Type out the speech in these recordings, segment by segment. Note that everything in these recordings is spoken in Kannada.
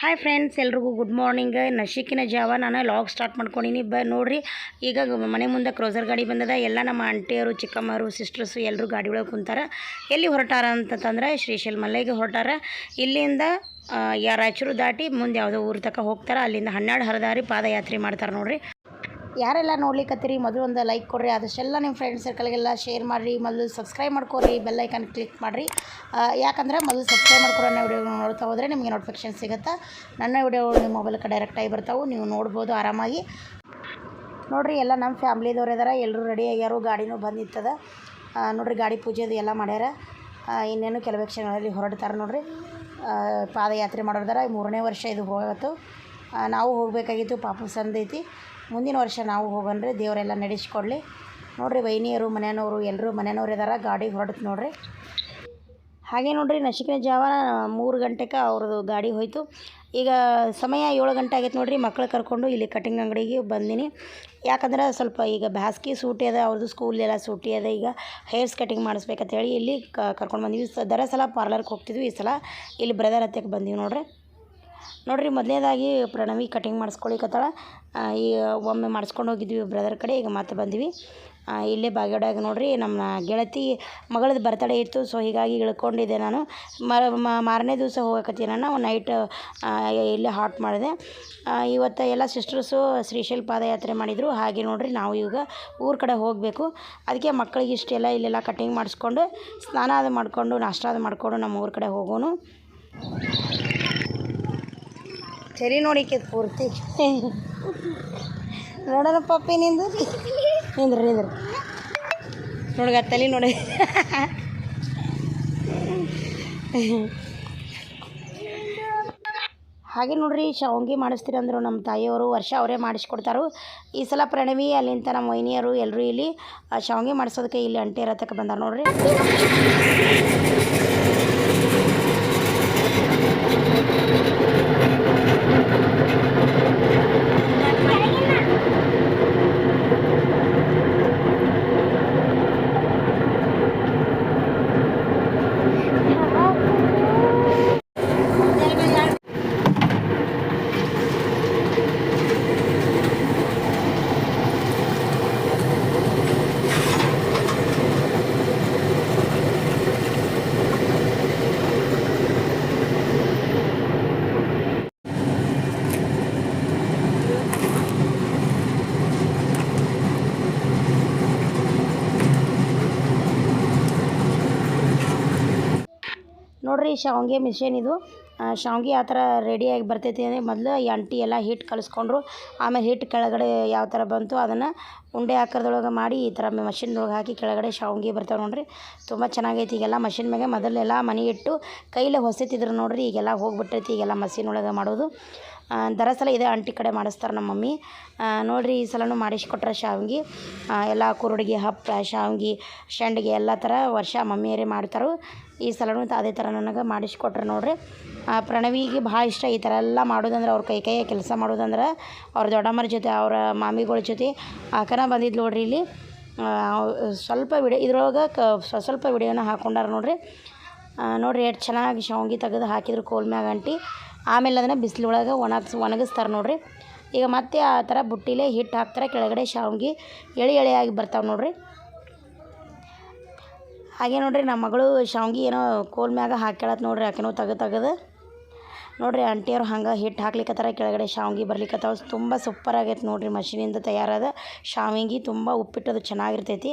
ಹಾಯ್ ಫ್ರೆಂಡ್ಸ್ ಎಲ್ರಿಗೂ ಗುಡ್ ಮಾರ್ನಿಂಗ್ ನಶಿಕಿನ ಜಾವ. ನಾನು ಲಾಗ್ ಸ್ಟಾರ್ಟ್ ಮಾಡ್ಕೊಂಡಿನಿ. ಬ, ನೋಡ್ರಿ, ಈಗ ಮನೆ ಮುಂದೆ ಕ್ರೋಸರ್ ಗಾಡಿ ಬಂದದ. ಎಲ್ಲ ನಮ್ಮ ಆಂಟಿಯವರು ಚಿಕ್ಕಮ್ಮರು ಸಿಸ್ಟರ್ಸು ಎಲ್ಲರೂ ಗಾಡಿ ಒಳಗೆ ಕುಂತಾರ. ಎಲ್ಲಿ ಹೊರಟಾರ ಅಂತಂದ್ರೆ ಶ್ರೀಶೈಲ್ ಮಲ್ಲೆಗೆ ಹೊರಟಾರ. ಇಲ್ಲಿಂದ ಯಾರಾಯಚೂರು ದಾಟಿ ಮುಂದೆ ಯಾವುದೋ ಊರು ತನಕ ಹೋಗ್ತಾರೆ. ಅಲ್ಲಿಂದ ಹನ್ನೆರಡು ಹರದಾರಿ ಪಾದಯಾತ್ರೆ ಮಾಡ್ತಾರೆ ನೋಡ್ರಿ. ಯಾರೆಲ್ಲ ನೋಡ್ಲಿಕ್ಕತ್ತೀರಿ ಮೊದಲು ಒಂದು ಲೈಕ್ ಕೊಡ್ರಿ, ಆದಷ್ಟೆಲ್ಲ ನಿಮ್ಮ ಫ್ರೆಂಡ್ ಸರ್ಕಲ್ಗೆಲ್ಲ ಶೇರ್ ಮಾಡಿರಿ, ಮೊದಲು ಸಬ್ಸ್ಕ್ರೈಬ್ ಮಾಡ್ಕೊರಿ ಬೆಲ್ ಐಕನ್ ಕ್ಲಿಕ್ ಮಾಡಿರಿ. ಯಾಕಂದರೆ ಮೊದಲು ಸಬ್ಸ್ಕ್ರೈಬ್ ಮಾಡ್ಕೊರೋ ವಿಡಿಯೋ ನೋಡ್ತಾ ಹೋದರೆ ನಿಮಗೆ ನೋಟಿಫಿಕೇಶನ್ ಸಿಗುತ್ತೆ? ನನ್ನ ವೀಡಿಯೋಗಳು ನಿಮ್ಮ ಮೊಬೈಲ್ಗೆ ಡೈರೆಕ್ಟಾಗಿ ಬರ್ತಾವೆ, ನೀವು ನೋಡ್ಬೋದು ಆರಾಮಾಗಿ. ನೋಡಿರಿ, ಎಲ್ಲ ನಮ್ಮ ಫ್ಯಾಮ್ಲಿದವ್ರು ಇದಾರೆ ಎಲ್ಲರೂ ರೆಡಿ ಆಗ್ಯಾರು, ಗಾಡಿನೂ ಬಂದಿತ್ತದ. ನೋಡಿರಿ, ಗಾಡಿ ಪೂಜೆದು ಎಲ್ಲ ಮಾಡ್ಯಾರ. ಇನ್ನೇನು ಕೆಲವೇ ಕ್ಷಣಗಳಲ್ಲಿ ಹೊರಡ್ತಾರೆ ನೋಡಿರಿ. ಪಾದಯಾತ್ರೆ ಮಾಡೋದಾರ ಮೂರನೇ ವರ್ಷ ಇದು ಹೋಗತ್ತು. ನಾವು ಹೋಗಬೇಕಾಗಿತ್ತು ಪಾಪ ಸಂದೈತಿ ಮುಂದಿನ ವರ್ಷ ನಾವು ಹೋಗೋಣ್ರಿ, ದೇವರೆಲ್ಲ ನಡೆಸ್ಕೊಡ್ಲಿ. ನೋಡ್ರಿ ವೈನಿಯರು, ಮನೆಯವರು ಎಲ್ಲರೂ ಮನೆಯವ್ರು ಇದಾರೆ, ಗಾಡಿ ಹೊರಡುತ್ತೆ ನೋಡ್ರಿ. ಹಾಗೆ ನೋಡ್ರಿ ನಶಿಕಿನ ಜಾವ ಮೂರು ಗಂಟೆಗೆ ಅವ್ರದ್ದು ಗಾಡಿ ಹೋಯಿತು. ಈಗ ಸಮಯ ಏಳು ಗಂಟೆ ಆಗೈತೆ ನೋಡ್ರಿ, ಮಕ್ಳು ಕರ್ಕೊಂಡು ಇಲ್ಲಿ ಕಟಿಂಗ್ ಅಂಗಡಿಗೆ ಬಂದೀನಿ. ಯಾಕಂದ್ರೆ ಸ್ವಲ್ಪ ಈಗ ಬ್ಯಾಸ್ಗೆ ಸೂಟಿ ಅದ ಅವ್ರದ್ದು ಸ್ಕೂಲ್ ಎಲ್ಲ ಸೂಟಿ ಅದ, ಈಗ ಹೇರ್ಸ್ ಕಟಿಂಗ್ ಮಾಡಿಸ್ಬೇಕಂತ ಹೇಳಿ ಇಲ್ಲಿ ಕರ್ಕೊಂಡು ಬಂದೀವಿ. ದರ ಸಲ ಪಾರ್ಲರ್ಗೆ ಹೋಗ್ತಿದ್ವಿ, ಈ ಸಲ ಇಲ್ಲಿ ಬ್ರದರ್ ಹತ್ತಕ್ಕೆ ಬಂದೀವಿ ನೋಡ್ರಿ. ನೋಡ್ರಿ ಮೊದಲನೇದಾಗಿ ಪ್ರಣವಿ ಕಟಿಂಗ್ ಮಾಡಿಸ್ಕೊಳಿಕತ್ತಾಳ. ಈ ಒಮ್ಮೆ ಮಾಡಿಸ್ಕೊಂಡು ಹೋಗಿದ್ವಿ ಬ್ರದರ್ ಕಡೆ, ಈಗ ಮತ್ತೆ ಬಂದ್ವಿ. ಇಲ್ಲೇ ಬಾಗೇವಾಡ್ಯಾಗ ನೋಡ್ರಿ, ನಮ್ಮ ಗೆಳತಿ ಮಗಳದ್ದು ಬರ್ತಡೇ ಇತ್ತು ಸೊ ಹೀಗಾಗಿ ಇಳ್ಕೊಂಡಿದ್ದೆ ನಾನು. ಮರ ಮಾರನೇ ದಿವಸ ಹೋಗಕತ್ತೀನಿ ನಾನು ನೈಟ್ ಇಲ್ಲೇ ಹಾಟ್ ಮಾಡಿದೆ. ಇವತ್ತು ಎಲ್ಲ ಸಿಸ್ಟರ್ಸು ಶ್ರೀಶೈಲ್ ಪಾದಯಾತ್ರೆ ಮಾಡಿದರು, ಹಾಗೆ ನೋಡ್ರಿ ನಾವು ಈಗ ಊರ ಕಡೆ ಹೋಗಬೇಕು. ಅದಕ್ಕೆ ಮಕ್ಕಳಿಗೆ ಇಷ್ಟೆಲ್ಲ ಇಲ್ಲೆಲ್ಲ ಕಟಿಂಗ್ ಮಾಡಿಸ್ಕೊಂಡು, ಸ್ನಾನ ಅದು ಮಾಡಿಕೊಂಡು, ನಾಷ್ಟ ಅದು ಮಾಡಿಕೊಂಡು ನಮ್ಮ ಊರ ಕಡೆ ಹೋಗೋನು. ಸರಿ ನೋಡಿಕೆ ಪೂರ್ತಿ. ನೋಡೋಣ ಪಪ್ಪಿ ನಿಂದು? ನಿಂದ್ರಿ ನಿಂದ್ರಿ. ನೋಡ್ಗ ತಲೆ ನೋಡಿ. ಹಾಗೆ ನೋಡ್ರಿ, ಶಾವಂಗಿ ಮಾಡಿಸ್ತೀರಿ ಅಂದರು ನಮ್ಮ ತಾಯಿಯವರು, ವರ್ಷ ಅವರೇ ಮಾಡಿಸ್ಕೊಡ್ತಾರು. ಈ ಸಲ ಪ್ರಣವಿ ಅಲ್ಲಿಂದ ನಮ್ಮ ಮೊಯ್ನಿಯರು ಎಲ್ಲರೂ ಇಲ್ಲಿ ಶಾವಂಗಿ ಮಾಡಿಸೋದಕ್ಕೆ ಇಲ್ಲಿ ಅಂಟಿ ಇರತ್ತಕ್ಕೆ ಬಂದಾರೆ ನೋಡ್ರಿ. ನೋಡ್ರಿ, ಶಾವಿಗೆ ಮಿಷನ್ ಇದು. ಶಾವಿಗೆ ಆ ಥರ ರೆಡಿಯಾಗಿ ಬರ್ತೈತಿ ಅಂದರೆ ಮೊದಲು ಈ ಅಂಟಿ ಎಲ್ಲ ಹಿಟ್ಟು ಕಲಿಸ್ಕೊಂಡ್ರು ಆಮೇಲೆ ಹಿಟ್ಟು ಕೆಳಗಡೆ ಯಾವ ಥರ ಬಂತು ಅದನ್ನು ಉಂಡೆ ಆಕಾರದೊಳಗೆ ಮಾಡಿ ಈ ಥರ ಮಷಿನ್ದೊಳಗೆ ಹಾಕಿ ಕೆಳಗಡೆ ಶಾವಿಗೆ ಬರ್ತಾವೆ ನೋಡಿರಿ. ತುಂಬ ಚೆನ್ನಾಗೈತಿ ಈಗೆಲ್ಲ ಮಷಿನ್ ಮ್ಯಾಗೆ. ಮೊದಲೆಲ್ಲ ಮನೆ ಇಟ್ಟು ಕೈಲೇ ಹೊಸತಿದ್ರು ನೋಡ್ರಿ, ಈಗೆಲ್ಲ ಹೋಗ್ಬಿಟ್ಟೈತಿ ಈಗೆಲ್ಲ ಮಷಿನ್ ಒಳಗೆ ಮಾಡೋದು. ದರ ದರಸಲ ಇದೇ ಅಂಟಿ ಕಡೆ ಮಾಡಿಸ್ತಾರೆ ನಮ್ಮ ಮಮ್ಮಿ. ನೋಡಿರಿ ಈ ಸಲನೂ ಮಾಡಿಸ್ಕೊಟ್ರೆ ಶಾವಿಗೆ. ಎಲ್ಲ ಕುರುಡಿಗೆ ಹಪ್ಪಳ ಶಾವಿಗೆ, ಶಂಡಿಗೆ ಎಲ್ಲ ಥರ ವರ್ಷ ಮಮ್ಮಿಯರೇ ಮಾಡ್ತಾರೆ. ಈ ಸಲನೂ ಅದೇ ಥರ ನನಗೆ ಮಾಡಿಸ್ಕೊಟ್ರೆ ನೋಡ್ರಿ. ಪ್ರಣವಿಗೆ ಭಾಳ ಇಷ್ಟ ಈ ಥರ ಎಲ್ಲ ಮಾಡೋದಂದ್ರೆ ಅವ್ರ ಕೈ ಕೈಯ ಕೆಲಸ ಮಾಡೋದಂದ್ರೆ ಅವ್ರ ದೊಡ್ಡಮ್ಮರ ಜೊತೆ, ಅವರ ಮಾಮಿಗಳ ಜೊತೆ. ಆಕನ ಬಂದಿದ್ದು ನೋಡ್ರಿ ಇಲ್ಲಿ. ಸ್ವಲ್ಪ ವಿಡಿಯೋ ಇದ್ರೊಳಗೆ ಕ ಸ್ವ- ಸ್ವಲ್ಪ ವಿಡಿಯೋನ ಹಾಕೊಂಡಾರ ನೋಡಿರಿ. ನೋಡ್ರಿ ಎಷ್ಟು ಚೆನ್ನಾಗಿ ಶಾವ್ಗೆ ತೆಗೆದು ಹಾಕಿದ್ರು ಕೋಲ್ ಮ್ಯಾಗ ಅಂಟಿ. ಆಮೇಲೆ ಅದನ್ನು ಬಿಸಿಲೊಳಗೆ ಒಣಗಿಸ್, ಒಣಗಿಸ್ತಾರೆ ನೋಡ್ರಿ. ಈಗ ಮತ್ತೆ ಆ ಥರ ಬುಟ್ಟಿಲೇ ಹಿಟ್ಟು ಹಾಕ್ತಾರೆ, ಕೆಳಗಡೆ ಶಾವ್ಗೆ ಎಳೆ ಎಳೆಯಾಗಿ ಬರ್ತಾವೆ ನೋಡ್ರಿ. ಹಾಗೆ ನೋಡ್ರಿ, ನಮ್ಮ ಮಗಳು ಶಾವ್ಗೆ ಏನೋ ಕೋಲ್ ಮ್ಯಾಗ ಹಾಕ್ಯಾಳತ್ ನೋಡ್ರಿ ಆಕೆನೋ ತೆಗೆ ತೆಗೆದು. ನೋಡ್ರಿ, ಆಂಟಿಯವ್ರು ಹಂಗೆ ಹಿಟ್ಟು ಹಾಕ್ಲಿಕ್ಕತ್ತಾರ ಕೆಳಗಡೆ ಶಾವ್ಗಿ ಬರ್ಲಿಕ್ಕತ್ತಾವ ತುಂಬ ಸೂಪರ್ ಆಗೈತೆ ನೋಡ್ರಿ, ಮಷಿನಿಂದ ತಯಾರಾದ ಶಾವಿಗೆ. ತುಂಬ ಉಪ್ಪಿಟ್ಟದು ಚೆನ್ನಾಗಿರ್ತೈತಿ.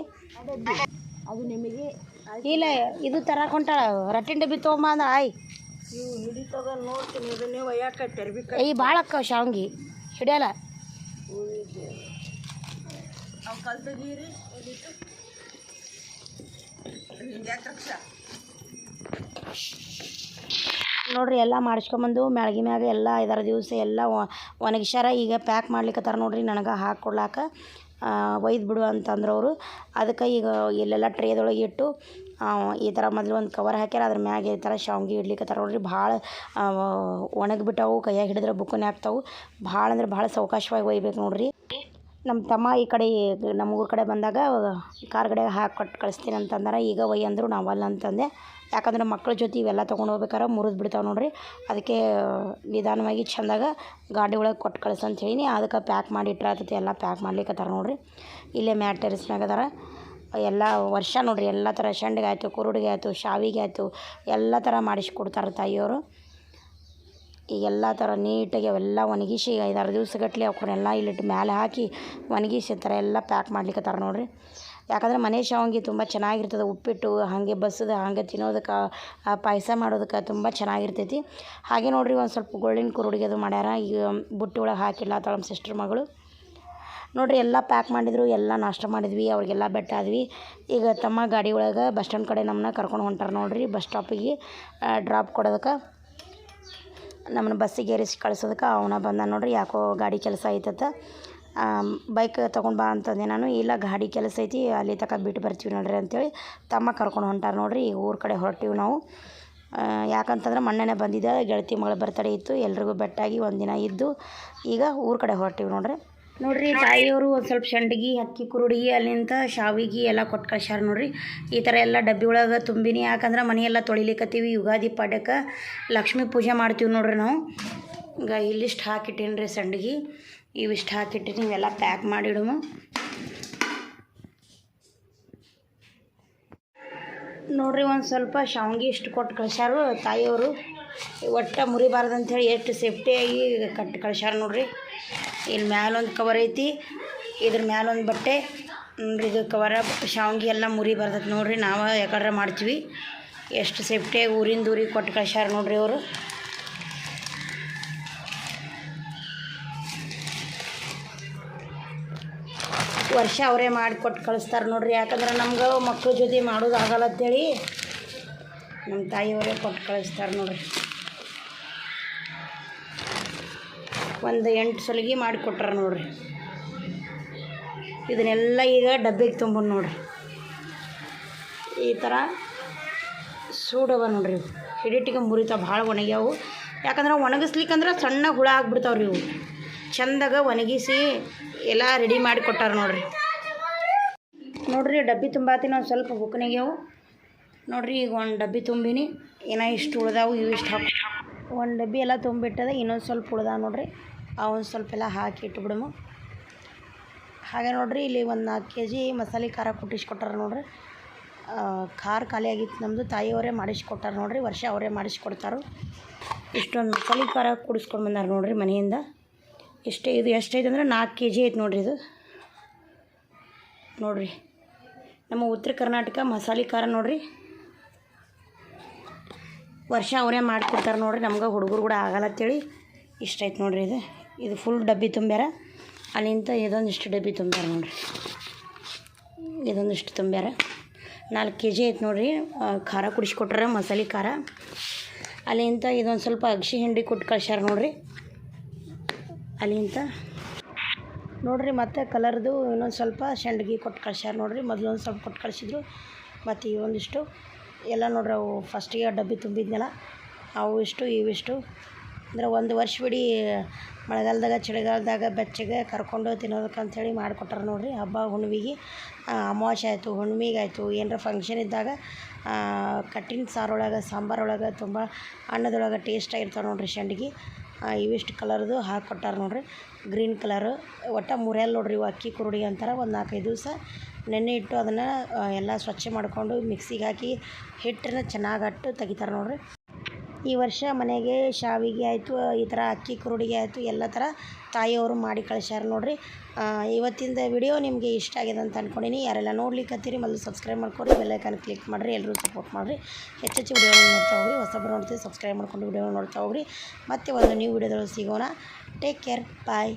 ಅದು ನಿಮಗೆ ಇಲ್ಲ, ಇದು ತರ ಹೊಂಟಾಳ. ರಟ್ಟಿನ ಡಬ್ಬಿ ತೊಗೊಂಬ ಅಂದ ಆಯ್. ಈ ಭಾಳ ಅಕ್ಕವ ಶಾವ್ಗಿ. ಹಿಡಿಯಲ್ಲ. ನೋಡ್ರಿ, ಎಲ್ಲ ಮಾಡಿಸ್ಕೊಂಬಂದು ಮ್ಯಾಳ್ಗಿ ಮ್ಯಾಗ ಎಲ್ಲ ಐದಾರು ದಿವಸ ಎಲ್ಲ ಒಣಗಿಸ್ಯಾರ. ಈಗ ಪ್ಯಾಕ್ ಮಾಡ್ಲಿಕ್ಕತ್ತಾರ ನೋಡ್ರಿ, ನನಗೆ ಹಾಕಿ ಕೊಡ್ಲಾಕ ಒಯ್ದು ಬಿಡು ಅಂತಂದ್ರೆ ಅವರು. ಅದಕ್ಕೆ ಈಗ ಇಲ್ಲೆಲ್ಲ ಟ್ರೇದೊಳಗೆ ಇಟ್ಟು ಈ ಥರ ಮೊದಲು ಒಂದು ಕವರ್ ಹಾಕ್ಯಾರ, ಅದ್ರ ಮ್ಯಾಗ ಈ ಥರ ಶಾವ್ಗೆ ಇಡ್ಲಿಕ್ಕತ್ತಾರ ನೋಡ್ರಿ. ಭಾಳ ಒಣಗಿಬಿಟ್ಟವು, ಕೈಯಾಗ ಹಿಡಿದ್ರೆ ಬುಕ್ಕನೆ ಆಗ್ತಾವು ಭಾಳ ಅಂದ್ರೆ ಭಾಳ ಸಾವಕಾಶವಾಗಿ ಒಯ್ಬೇಕು ನೋಡ್ರಿ. ನಮ್ಮ ತಮ್ಮ ಈ ಕಡೆ, ನಮ್ಮ ಊರ ಕಡೆ ಬಂದಾಗ ಕಾರ್ಗಡೆ ಹಾಕಿ ಕೊಟ್ಟು ಕಳಿಸ್ತೀನಿ ಅಂತಂದ್ರೆ. ಈಗ ವೈ ಅಂದರು ನಾವಲ್ಲ ಅಂತಂದೆ. ಯಾಕಂದ್ರೆ ಮಕ್ಳ ಜೊತೆ ಇವೆಲ್ಲ ತೊಗೊಂಡು ಹೋಗ್ಬೇಕಾರೆ ಮುರಿದು ಬಿಡ್ತಾವೆ ನೋಡಿರಿ. ಅದಕ್ಕೆ ನಿಧಾನವಾಗಿ ಚಂದಾಗ ಗಾಡಿ ಒಳಗೆ ಕೊಟ್ಟು ಕಳಿಸ್ ಅಂತ ಹೇಳಿನಿ. ಅದಕ್ಕೆ ಪ್ಯಾಕ್ ಮಾಡಿ ಇಟ್ಟರೆ ಎಲ್ಲ ಪ್ಯಾಕ್ ಮಾಡ್ಲಿಕ್ಕೆ ನೋಡ್ರಿ. ಇಲ್ಲೇ ಮ್ಯಾಟ್ ಅದಾರ. ಎಲ್ಲ ವರ್ಷ ನೋಡಿರಿ, ಎಲ್ಲ ಥರ ಶಂಡಿಗೆ ಆಯಿತು, ಕುರುಡಿಗೆ ಆಯಿತು, ಶಾವಿಗೆ ಆಯಿತು, ಎಲ್ಲ ಥರ ಮಾಡಿಸ್ಕೊಡ್ತಾರೆ ತಾಯಿಯವರು. ಈಗ ಎಲ್ಲ ಥರ ನೀಟಾಗಿ ಅವೆಲ್ಲ ಒಣಗಿಸಿ ಐದಾರು ದಿವ್ಸಗಟ್ಲೆ ಅವಕ್ಕನ್ನೆಲ್ಲ ಇಲ್ಲಿಟ್ಟು ಮ್ಯಾಲೆ ಹಾಕಿ ಒಣಗಿಸಿ ಥರ ಎಲ್ಲ ಪ್ಯಾಕ್ ಮಾಡ್ಲಿಕ್ಕತ್ತಾರ ನೋಡಿರಿ. ಯಾಕಂದ್ರೆ ಮನೆ ಶಾವಂಗಿ ತುಂಬ ಚೆನ್ನಾಗಿರ್ತದೆ. ಉಪ್ಪಿಟ್ಟು ಹಾಗೆ ಬಸ್ಸದ ಹಾಗೆ ತಿನ್ನೋದಕ್ಕೆ ಪಾಯಸ ಮಾಡೋದಕ್ಕೆ ತುಂಬ ಚೆನ್ನಾಗಿರ್ತೈತಿ. ಹಾಗೆ ನೋಡಿರಿ ಒಂದು ಸ್ವಲ್ಪ ಗೋಳಿನ ಕುರುಡಿಗೆ ಅದು ಮಾಡ್ಯಾರ. ಈಗ ಬುಟ್ಟಿ ಒಳಗೆ ಹಾಕಿಲ್ಲ ತಳಮ್ ಸಿಸ್ಟರ್ ಮಗಳು. ನೋಡಿರಿ ಎಲ್ಲ ಪ್ಯಾಕ್ ಮಾಡಿದ್ರು, ಎಲ್ಲ ನಾಷ್ಟ ಮಾಡಿದ್ವಿ, ಅವ್ರಿಗೆಲ್ಲ ಬೆಟ್ಟ ಆದ್ವಿ. ಈಗ ತಮ್ಮ ಗಾಡಿ ಒಳಗೆ ಬಸ್ ಸ್ಟ್ಯಾಂಡ್ ಕಡೆ ನಮ್ಮನ್ನ ಕರ್ಕೊಂಡು ಹೊಂಟಾರ ನೋಡಿರಿ, ಬಸ್ ಸ್ಟಾಪಿಗೆ ಡ್ರಾಪ್ ಕೊಡೋದಕ್ಕೆ. ನಮ್ಮನ್ನ ಬಸ್ಸಿಗೆ ಏರಿಸಿ ಕಳ್ಸೋದಕ್ಕೆ ಅವನ ಬಂದ ನೋಡ್ರಿ ಯಾಕೋ ಗಾಡಿ ಕೆಲಸ ಐತತ್ತ ಬೈಕ್ ತೊಗೊಂಡು ಬಾ ಅಂತಂದೆ ನಾನು. ಇಲ್ಲ, ಗಾಡಿ ಕೆಲಸ ಐತಿ, ಅಲ್ಲಿ ತಕ ಬಿಟ್ಟು ಬರ್ತೀವಿ ನೋಡ್ರಿ ಅಂತೇಳಿ ತಮ್ಮ ಕರ್ಕೊಂಡು ಹೊಂಟಾರ ನೋಡ್ರಿ ಈಗ ಊರ ಕಡೆ ಹೊರಟಿವಿ ನಾವು. ಯಾಕಂತಂದ್ರೆ ಮೊನ್ನೆನೇ ಬಂದಿದ್ದೆ, ಗೆಳತಿ ಮಗಳ ಬರ್ತಡೇ ಇತ್ತು, ಎಲ್ರಿಗೂ ಬೆಟ್ಟಾಗಿ ಒಂದಿನ ಇದ್ದು, ಈಗ ಊರ ಕಡೆ ಹೊರಟಿವಿ ನೋಡ್ರಿ. ನೋಡ್ರಿ ತಾಯಿಯವರು ಒಂದು ಸ್ವಲ್ಪ ಸಂಡಿಗೆ ಅಕ್ಕಿ ಕುರುಡಿಗೆ ಅಲ್ಲಿಂದ ಶಾವಿಗೆ ಎಲ್ಲ ಕೊಟ್ಟು ಕಳ್ಸ್ಯಾರ ನೋಡ್ರಿ. ಈ ಥರ ಎಲ್ಲ ಡಬ್ಬಿ ಒಳಗೆ ತುಂಬಿನಿ. ಯಾಕಂದ್ರೆ ಮನೆಯೆಲ್ಲ ತೊಳಿಲಿಕ್ಕತ್ತೀವಿ ಯುಗಾದಿ ಪಾಡ್ಯಕ್ಕೆ ಲಕ್ಷ್ಮಿ ಪೂಜೆ ಮಾಡ್ತೀವಿ ನೋಡ್ರಿ ನಾವು. ಈಗ ಇಲ್ಲಿಷ್ಟು ಹಾಕಿಟ್ಟೀನಿ ರೀ ಸಂಡ್ಗಿ ಇವಿಷ್ಟು ಹಾಕಿಟ್ಟಿನಿ ಇವೆಲ್ಲ ಪ್ಯಾಕ್ ಮಾಡಿಡುಮು. ನೋಡ್ರಿ ಒಂದು ಸ್ವಲ್ಪ ಶಾವಿಗೆ ಇಷ್ಟು ಕೊಟ್ಟು ಕಳ್ಸ್ಯಾರು ತಾಯಿಯವರು. ಒಟ್ಟು ಮುರಿಬಾರ್ದು ಅಂಥೇಳಿ ಎಷ್ಟು ಸೇಫ್ಟಿಯಾಗಿ ಕಟ್ಟು ಕಳ್ಸ್ಯಾರ ನೋಡ್ರಿ. ಇಲ್ಲಿ ಮ್ಯಾಲೊಂದು ಕವರ್ ಐತಿ. ಇದ್ರ ಮ್ಯಾಲೊಂದು ಬಟ್ಟೆ. ಇದು ಕವರ ಶಾವಿಗೆ ಎಲ್ಲ ಬರ್ತೈತೆ ನೋಡ್ರಿ. ನಾವು ಯಾಕಂದ್ರೆ ಮಾಡ್ತೀವಿ. ಎಷ್ಟು ಸೇಫ್ಟಿಯಾಗಿ ಊರಿಂದ ಊರಿಗೆ ಕೊಟ್ಟು ಕಳ್ಸ್ಯಾರ ನೋಡ್ರಿ ಅವರು. ವರ್ಷ ಅವರೇ ಮಾಡಿ ಕೊಟ್ಟು ಕಳಿಸ್ತಾರೆ ನೋಡ್ರಿ. ಯಾಕಂದ್ರೆ ನಮ್ಗೆ ಮಕ್ಕಳ ಜೊತೆ ಮಾಡೋದು ಆಗಲ್ಲ ಅಂತೇಳಿ ನಮ್ಮ ತಾಯಿಯವರೇ ಕೊಟ್ಟು ಕಳಿಸ್ತಾರೆ ನೋಡ್ರಿ. ಒಂದು ಎಂಟು ಸಲಿಗೆ ಮಾಡಿ ಕೊಟ್ಟಾರ ನೋಡ್ರಿ. ಇದನ್ನೆಲ್ಲ ಈಗ ಡಬ್ಬಿಗೆ ತುಂಬ ನೋಡ್ರಿ. ಈ ಥರ ಸೂಡವ ನೋಡ್ರಿ ಇವು. ಹಿಡಿಟಿಗೆ ಮುರಿತಾವ ಭಾಳ ಒಣಗ್ಯಾವು. ಯಾಕಂದ್ರೆ ಒಣಗಿಸ್ಲಿಕ್ಕಂದ್ರೆ ಸಣ್ಣ ಹುಳ ಆಗ್ಬಿಡ್ತಾವ್ರಿ ಇವು. ಚಂದಾಗ ಒಣಗಿಸಿ ಎಲ್ಲ ರೆಡಿ ಮಾಡಿ ಕೊಟ್ಟಾರ ನೋಡ್ರಿ. ನೋಡ್ರಿ ಡಬ್ಬಿ ತುಂಬಾತೀನಿ ಒಂದು ಸ್ವಲ್ಪ ಬುಕ್ನಿಗೆವು ನೋಡ್ರಿ ಈಗ ಒಂದು ಡಬ್ಬಿ ತುಂಬಿನಿ. ಏನೋ ಇಷ್ಟು ಉಳ್ದಾವು, ಇವು ಇಷ್ಟು ಹಾಕಿ ಒಂದು ಡಬ್ಬಿ ಎಲ್ಲ ತುಂಬಿಟ್ಟದ, ಇನ್ನೊಂದು ಸ್ವಲ್ಪ ಉಳ್ದ ನೋಡ್ರಿ. ಆ ಒಂದು ಸ್ವಲ್ಪ ಎಲ್ಲ ಹಾಕಿ ಇಟ್ಬಿಡಮು. ಹಾಗೆ ನೋಡ್ರಿ, ಇಲ್ಲಿ ಒಂದು ನಾಲ್ಕು ಕೆ ಜಿ ಮಸಾಲೆ ಖಾರ ಕುಟ್ಟಿಸ್ಕೊಟ್ಟಾರ ನೋಡ್ರಿ. ಖಾರ ಖಾಲಿ ಆಗಿತ್ತು ನಮ್ಮದು ತಾಯಿಯವರೇ ಮಾಡಿಸ್ಕೊಟ್ಟಾರ ನೋಡ್ರಿ, ವರ್ಷ ಅವರೇ ಮಾಡಿಸ್ಕೊಡ್ತಾರೋ. ಇಷ್ಟೊಂದು ಮಸಾಲೆ ಖಾರ ಕುಡಿಸ್ಕೊಂಡು ಬಂದಾರ ನೋಡ್ರಿ ಮನೆಯಿಂದ. ಎಷ್ಟೇ ಇದು, ಎಷ್ಟೈತೆ ಅಂದ್ರೆ ನಾಲ್ಕು ಕೆ ಜಿ ಐತೆ ನೋಡ್ರಿ ಇದು. ನೋಡ್ರಿ, ನಮ್ಮ ಉತ್ತರ ಕರ್ನಾಟಕ ಮಸಾಲೆ ಖಾರ ನೋಡ್ರಿ. ವರ್ಷ ಅವರೇ ಮಾಡಿಕೊಡ್ತಾರೆ ನೋಡ್ರಿ, ನಮ್ಗೆ ಹುಡುಗರು ಕೂಡ ಆಗಲ್ಲ ಅಂತೇಳಿ ಇಷ್ಟ ಐತೆ ನೋಡ್ರಿ ಇದು. ಇದು ಫುಲ್ ಡಬ್ಬಿ ತುಂಬ್ಯಾರ. ಅಲ್ಲಿಂದ ಇದೊಂದಿಷ್ಟು ಡಬ್ಬಿ ತುಂಬ್ಯಾರ ನೋಡ್ರಿ. ಇದೊಂದಿಷ್ಟು ತುಂಬ್ಯಾರ. ನಾಲ್ಕು ಕೆ ಜಿ ಐತೆ ನೋಡ್ರಿ ಖಾರ ಕುಡಿಸ್ಕೊಟ್ರ, ಮಸಾಲೆ ಖಾರ. ಅಲ್ಲಿಂದ ಇದೊಂದು ಸ್ವಲ್ಪ ಅಗ್ಸಿ ಹಿಂಡಿ ಕೊಟ್ಟು ಕಳ್ಸ್ಯಾರ ನೋಡ್ರಿ. ಅಲ್ಲಿಂದ ನೋಡ್ರಿ ಮತ್ತು ಕಲರ್ದು ಇನ್ನೊಂದು ಸ್ವಲ್ಪ ಸಂಡ್ಗಿ ಕೊಟ್ಟು ಕಳ್ಸ್ಯಾರ ನೋಡ್ರಿ. ಮೊದಲೊಂದು ಸ್ವಲ್ಪ ಕೊಟ್ಟು ಕಳಿಸಿದ್ರು, ಮತ್ತು ಈ ಒಂದಿಷ್ಟು ಎಲ್ಲ ನೋಡ್ರಿ ಅವು ಫಸ್ಟಿಗೆ ಡಬ್ಬಿ ತುಂಬಿದ್ನಲ್ಲ ಅವು ಇಷ್ಟು ಇವಿಷ್ಟು ಅಂದ್ರೆ ಒಂದು ವರ್ಷ ಬಿಡಿ ಮಳೆಗಾಲದಾಗ ಚಳಿಗಾಲದಾಗ ಬೆಚ್ಚಗೆ ಕರ್ಕೊಂಡು ತಿನ್ನೋದಕ್ಕೆ ಅಂಥೇಳಿ ಮಾಡಿಕೊಟ್ಟಾರ ನೋಡ್ರಿ. ಹಬ್ಬ ಹುಣ್ವಿಗೆ ಅಮಾವಾಸ್ಯೆ ಆಯಿತು ಹುಣ್ಮಿಗೆ ಆಯಿತು. ಏನರ ಫಂಕ್ಷನ್ ಇದ್ದಾಗ ಕಟ್ಟಿನ ಸಾರೊಳಗೆ ಸಾಂಬಾರೊಳಗೆ ತುಂಬ ಅನ್ನದೊಳಗೆ ಟೇಸ್ಟಾಗಿರ್ತಾವೆ ನೋಡ್ರಿ ಸಂಡ್ಗಿ ಆ, ಇವಿಷ್ಟು ಕಲರ್ದು ಹಾಕ್ಕೊಟ್ಟಾರ ನೋಡ್ರಿ. ಗ್ರೀನ್ ಕಲರು ಒಟ್ಟು ಮೂರೆಲ್ಲ ನೋಡ್ರಿ ಇವು ಅಕ್ಕಿ ಕುರುಡಿ ಅಂತಾರೆ ಒಂದು ನಾಲ್ಕೈದು ದಿವಸ ನೆನೆ ಇಟ್ಟು ಅದನ್ನು ಎಲ್ಲ ಸ್ವಚ್ಛ ಮಾಡಿಕೊಂಡು ಮಿಕ್ಸಿಗೆ ಹಾಕಿ ಹಿಟ್ಟನ್ನ ಚೆನ್ನಾಗಿ ಅಟ್ಟು ತೆಗಿತಾರೆ ನೋಡಿರಿ. ಈ ವರ್ಷ ಮನೆಗೆ ಶಾವಿಗೆ ಆಯಿತು, ಈ ಥರ ಅಕ್ಕಿ ಕುರುಡಿಗೆ ಆಯಿತು, ಎಲ್ಲ ಥರ ತಾಯಿಯವರು ಮಾಡಿ ಕಳಿಸ್ಯಾರ ನೋಡಿರಿ. ಇವತ್ತಿಂದ ವಿಡಿಯೋ ನಿಮಗೆ ಇಷ್ಟ ಆಗಿದೆ ಅಂತ ಅಂದ್ಕೊಂಡಿನಿ ಯಾರೆಲ್ಲ ನೋಡ್ಲಿಕ್ಕತ್ತೀರಿ ಮೊದಲು ಸಬ್ಸ್ಕ್ರೈಬ್ ಮಾಡ್ಕೊರಿ ಬೆಲ್ಲೈಕನ್ ಕ್ಲಿಕ್ ಮಾಡಿರಿ ಎಲ್ಲರೂ ಸಪೋರ್ಟ್ ಮಾಡಿರಿ. ಹೆಚ್ಚೆಚ್ಚು ವಿಡಿಯೋ ನೋಡ್ತಾ ಹೋಗ್ರಿ, ಹೊಸಬ್ರು ನೋಡ್ತೀವಿ ಸಬ್ಸ್ಕ್ರೈಬ್ ಮಾಡ್ಕೊಂಡು ವಿಡಿಯೋ ನೋಡ್ತಾ ಹೋಗ್ರಿ. ಮತ್ತೆ ಒಂದು ನ್ಯೂ ವಿಡಿಯೋದೊಳಗೆ ಸಿಗೋಣ. Take care, bye.